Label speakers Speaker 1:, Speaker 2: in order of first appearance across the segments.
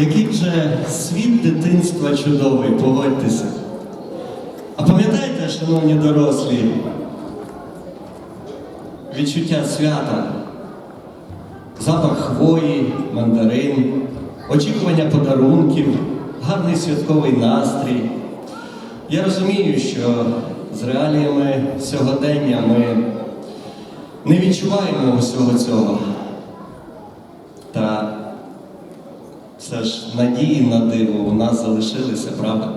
Speaker 1: Який же світ дитинства чудовий, погодьтеся. А пам'ятаєте, шановні дорослі, відчуття свята, запах хвої, мандарин, очікування подарунків, гарний святковий настрій. Я розумію, що з реаліями сьогодення ми не відчуваємо усього цього. Все ж надії на диво у нас залишилися, правда?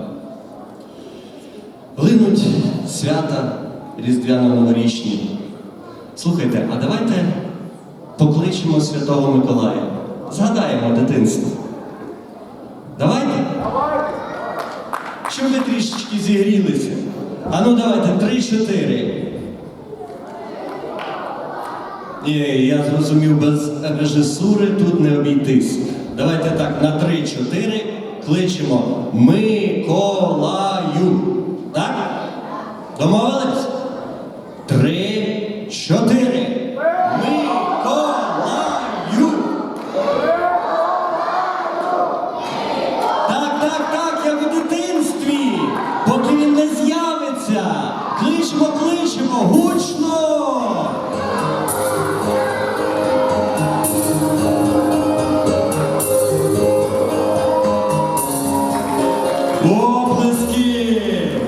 Speaker 1: Линуть свята різдвяно-новорічні. Слухайте, а давайте покличемо Святого Миколая. Згадаємо дитинство. Давайте? Щоб ви трішечки зігрілися. А ну давайте, три-чотири. Ні, я зрозумів, без режисури тут не обійтись. Давайте так, на три-чотири кличемо Миколаю. Так? Домовились? Оплески!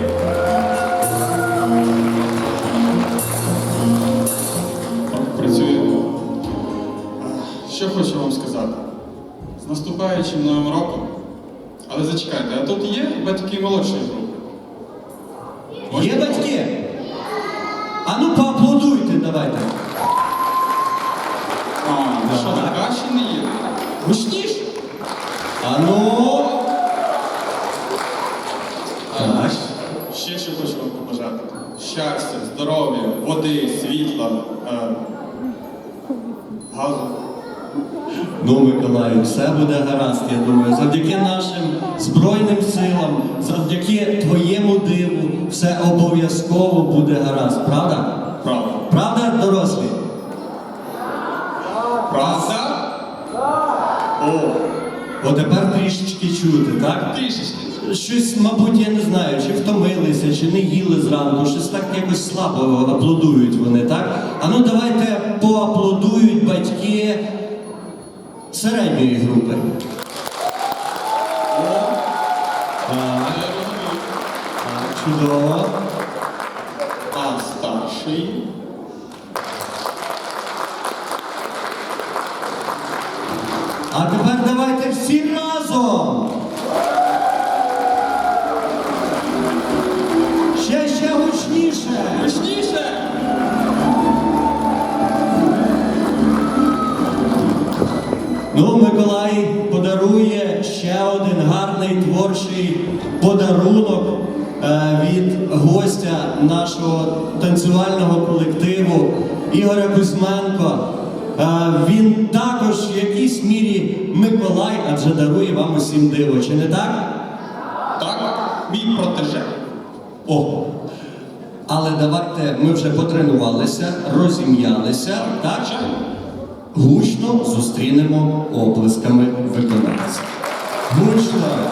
Speaker 2: Працює. Що хочу вам сказати? З наступаючим новим роком. Але зачекайте, а тут є батьки молодшої групи?
Speaker 1: Є батьки? А ну поаплодуйте давайте.
Speaker 2: А, що така ще не є? Гучніше?
Speaker 1: А ну. Так.
Speaker 2: Ще що хочу вам побажати. Щастя, здоров'я, води, світла, е, газу.
Speaker 1: Ну, Миколаю, все буде гаразд, я думаю. Завдяки нашим Збройним силам, завдяки твоєму диву, все обов'язково буде гаразд. Правда?
Speaker 2: Правда,
Speaker 1: дорослі?
Speaker 2: Правда? О,
Speaker 1: Бо тепер трішечки чути, так?
Speaker 2: трішечки.
Speaker 1: Щось, мабуть, я не знаю, чи втомилися, чи не їли зранку, щось так якось слабо аплодують вони, так? А ну давайте поаплодують батьки середньої групи. Так, чудово.
Speaker 2: А старший?
Speaker 1: А тепер Ну, Миколай подарує ще один гарний творчий подарунок е, від гостя нашого танцювального колективу Ігоря Кузьменко. Е, він також в якійсь мірі Миколай, адже дарує вам усім диво, чи не так?
Speaker 2: Так, мій протеже.
Speaker 1: О! Але давайте ми вже потренувалися, розім'ялися, так? Гучно зустрінемо оплесками виконавців. Гучно!